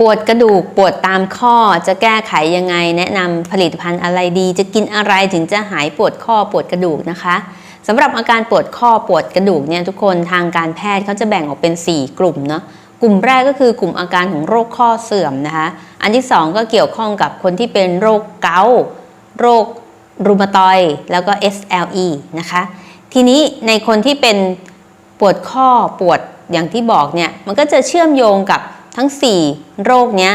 ปวดกระดูกปวดตามข้อจะแก้ไขยังไง แนะนำผลิตภัณฑ์อะไรดี จะกินอะไรถึงจะหายปวดข้อปวดกระดูกนะคะสำหรับอาการปวดข้อปวดกระดูกเนี่ยทุกคนทางการแพทย์เขาจะแบ่งออกเป็น 4 กลุ่มเนาะกลุ่มแรกก็คือกลุ่มอาการของโรคข้อเสื่อมนะคะ อันที่ 2 ก็เกี่ยวข้องกับคนที่เป็นโรคเกาต์โรครูมาตอยแล้วก็ SLE นะคะ ทีนี้ในคนที่เป็นปวดข้อปวดอย่างที่บอกเนี่ยมันก็จะเชื่อมโยงกับ ทั้ง 4 โรคเนี้ย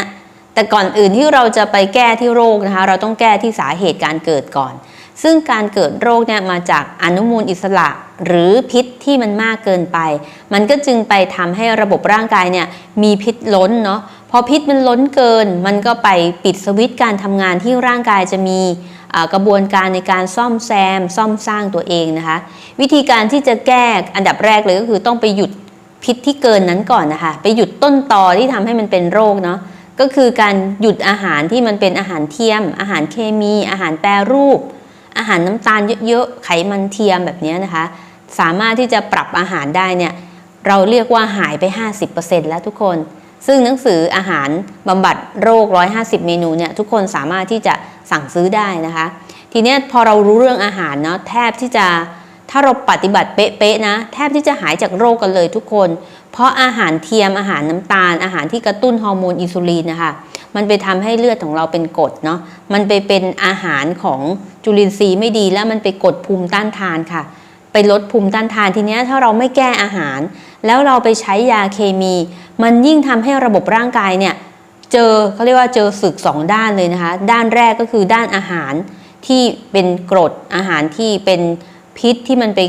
แต่ก่อนอื่นที่เราจะไปแก้ที่โรคนะคะ เราต้องแก้ที่สาเหตุการเกิดก่อน ซึ่งการเกิดโรคเนี่ยมาจากอนุมูลอิสระหรือพิษที่มันมากเกินไป มันก็จึงไปทำให้ระบบร่างกายเนี่ยมีพิษล้นเนาะพอพิษมันล้นเกิน มันก็ไปปิดสวิตช์การทำงานที่ร่างกายจะมีกระบวนการในการซ่อมแซม ซ่อมสร้างตัวเองนะคะ วิธีการที่จะแก้อันดับแรกเลยก็คือต้องไปหยุด พิษที่เกินนั้นก่อนนะคะ ไปหยุดต้นตอที่ทำให้มันเป็นโรคเนาะก็คือการหยุดอาหารที่มันเป็นอาหารเทียม อาหารเคมี อาหารแปรรูป อาหารน้ำตาลเยอะๆไขมันเทียมแบบนี้นะคะ สามารถที่จะปรับอาหารได้เนี่ยเราเรียกว่าหายไป 50%แล้วทุกคน ซึ่งหนังสืออาหารบำบัดโรค 150 เมนูเนี่ยทุกคนสามารถที่จะสั่งซื้อได้นะคะ ทีนี้พอเรารู้เรื่องอาหารเนาะแทบที่จะ ถ้าเราปฏิบัติเป๊ะๆนะ แทบที่จะหายจากโรคกันเลยทุกคน เพราะอาหารเทียมอาหารน้ำตาล อาหารที่กระตุ้นฮอร์โมนอินซูลินนะคะมันไปทำให้เลือดของเราเป็นกรดเนาะมันไปเป็นอาหารของจุลินทรีย์ไม่ดีแล้วมันไปกดภูมิต้านทานค่ะ ไปลดภูมิต้านทานทีเนี้ยถ้าเราไม่แก้อาหาร แล้วเราไปใช้ยาเคมี มันยิ่งทำให้ระบบร่างกายเนี่ยเจอเขาเรียกว่าเจอศึกสองด้านเลยนะคะ ด้านแรกก็คือด้านอาหารที่เป็นกรดอาหารที่เป็น พิษที่มันไป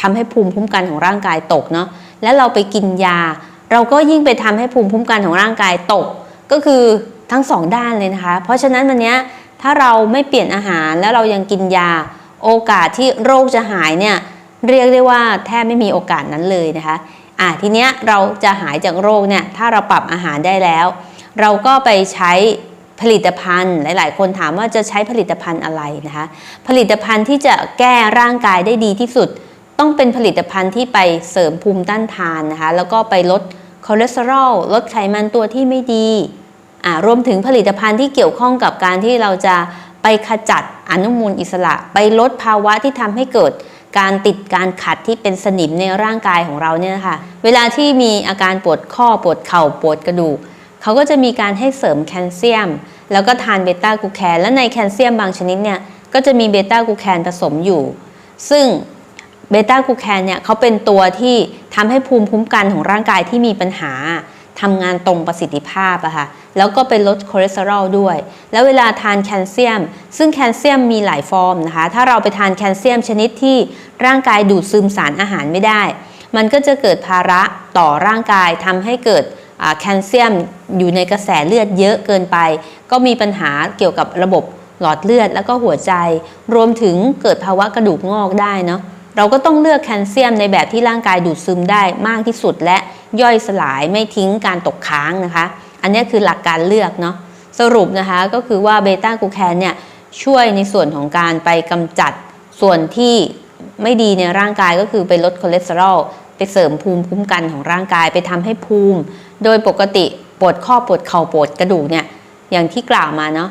ทำให้ภูมิคุ้มกันของร่างกายตกเนาะแล้วเราไปกินยา เราก็ยิ่งไปทำให้ภูมิคุ้มกันของร่างกายตก ก็คือทั้งสองด้านเลยนะคะ เพราะฉะนั้นวันนี้ถ้าเราไม่เปลี่ยนอาหารแล้วเรายังกินยาโอกาสที่โรคจะหายเนี่ยเรียกได้ว่าแทบไม่มีโอกาสนั้นเลยนะคะอะทีเนี้ยเราจะหายจากโรคเนี่ยถ้าเราปรับอาหารได้แล้ว เราก็ไปใช้ ผลิตภัณฑ์ หลาย ๆ คนถามว่าจะใช้ผลิตภัณฑ์อะไรนะคะผลิตภัณฑ์ที่จะแก้ร่างกายได้ดีที่สุด ต้องเป็นผลิตภัณฑ์ที่ไปเสริมภูมิต้านทานนะคะแล้วก็ไปลดคอเลสเตอรอลลดไขมันตัวที่ไม่ดีอ่ารวมถึงผลิตภัณฑ์ที่เกี่ยวข้องกับการที่เราจะไปขจัดอนุมูลอิสระ ไปลดภาวะที่ทำให้เกิดการติดการขัดที่เป็นสนิมในร่างกายของเราเนี่ยนะคะเวลาที่มีอาการปวดข้อปวดเข่าปวดกระดูก เขาก็จะมีการให้เสริมแคลเซียม แล้วก็ทานเบต้ากูแคนและในแคลเซียมบางชนิดเนี่ยก็จะมีเบต้ากูแคนผสมอยู่ ซึ่งเบต้ากูแคนเนี่ยเขาเป็นตัวที่ทำให้ภูมิคุ้มกันของร่างกายที่มีปัญหาทำงานตรงประสิทธิภาพอะค่ะแล้วก็ไปลดคอเลสเตอรอลด้วย แล้วเวลาทานแคลเซียม ซึ่งแคลเซียมมีหลายฟอร์มนะคะ ถ้าเราไปทานแคลเซียมชนิดที่ร่างกายดูดซึมสารอาหารไม่ได้ มันก็จะเกิดภาระต่อร่างกายทำให้เกิด แคลเซียมอยู่ในกระแสเลือดเยอะเกินไป ก็มีปัญหาเกี่ยวกับระบบหลอดเลือดแล้วก็หัวใจ รวมถึงเกิดภาวะกระดูกงอกได้เนาะเราก็ต้องเลือกแคลเซียมในแบบที่ร่างกายดูดซึมได้มากที่สุด และย่อยสลายไม่ทิ้งการตกค้างนะคะ อันนี้คือหลักการเลือกเนาะสรุปนะคะก็คือว่าเบต้ากูแคนเนี่ยช่วยในส่วนของการไปกำจัดส่วนที่ไม่ดีในร่างกายก็คือไปลดคอเลสเตอรอล ไปเสริมภูมิคุ้มกันของร่างกายไปทำให้ภูมิ โดยปกติปวดข้อปวดเข่าปวดกระดูกเนี่ยอย่างที่กล่าวมาเนาะ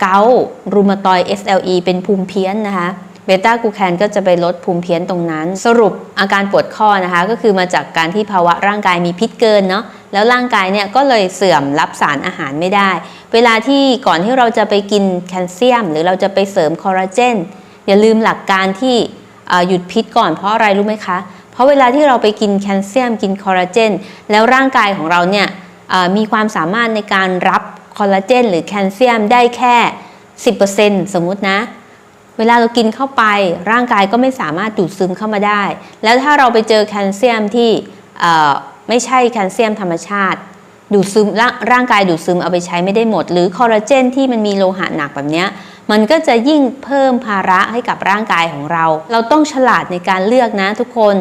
เกาต์รูมาตอย SLE เป็นภูมิเพี้ยนนะคะเบต้ากูแคนก็จะไปลดภูมิเพี้ยนตรงนั้น สรุปอาการปวดข้อนะคะก็คือมาจากการที่ภาวะร่างกายมีพิษเกินเนาะแล้วร่างกายเนี่ยก็เลยเสื่อมรับสารอาหารไม่ได้ เวลาที่ก่อนที่เราจะไปกินแคลเซียม หรือเราจะไปเสริมคอลลาเจนอย่าลืมหลักการที่หยุดพิษก่อนเพราะอะไรรู้ไหมคะ เพราะเวลาที่เราไปกินแคลเซียมกินคอลลาเจนแล้วร่างกายของเราเนี่ยมีความสามารถในการรับคอลลาเจนหรือแคลเซียมได้แค่ 10%สมมุตินะเวลาเรากินเข้าไปร่างกายก็ไม่สามารถดูดซึมเข้ามาได้ แล้วถ้าเราไปเจอแคลเซียมที่ไม่ใช่แคลเซียมธรรมชาติ ดูดซึมร่างกายดูดซึมเอาไปใช้ไม่ได้หมด หรือคอลลาเจนที่มันมีโลหะหนักแบบนี้มันก็จะยิ่งเพิ่มภาระให้กับร่างกายของเรา เราต้องฉลาดในการเลือกนะทุกคน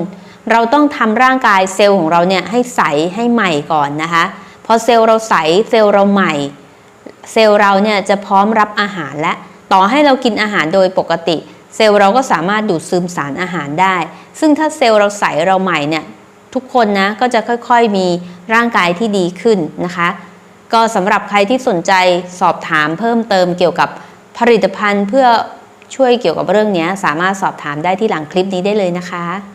เราต้องทำร่างกายเซลล์ของเราเนี่ยให้ใสให้ใหม่ก่อนนะคะ พอเซลล์เราใสเซลล์เราใหม่ เซลล์เราเนี่ยจะพร้อมรับอาหารและ ต่อให้เรากินอาหารโดยปกติ เซลล์เราก็สามารถดูดซึมสารอาหารได้ ซึ่งถ้าเซลล์เราใสเราใหม่เนี่ยทุกคนนะก็จะค่อยๆมีร่างกายที่ดีขึ้นนะคะ ก็สำหรับใครที่สนใจสอบถามเพิ่มเติมเกี่ยวกับผลิตภัณฑ์เพื่อช่วยเกี่ยวกับเรื่องนี้สามารถสอบถามได้ที่หลังคลิปนี้ได้เลยนะคะ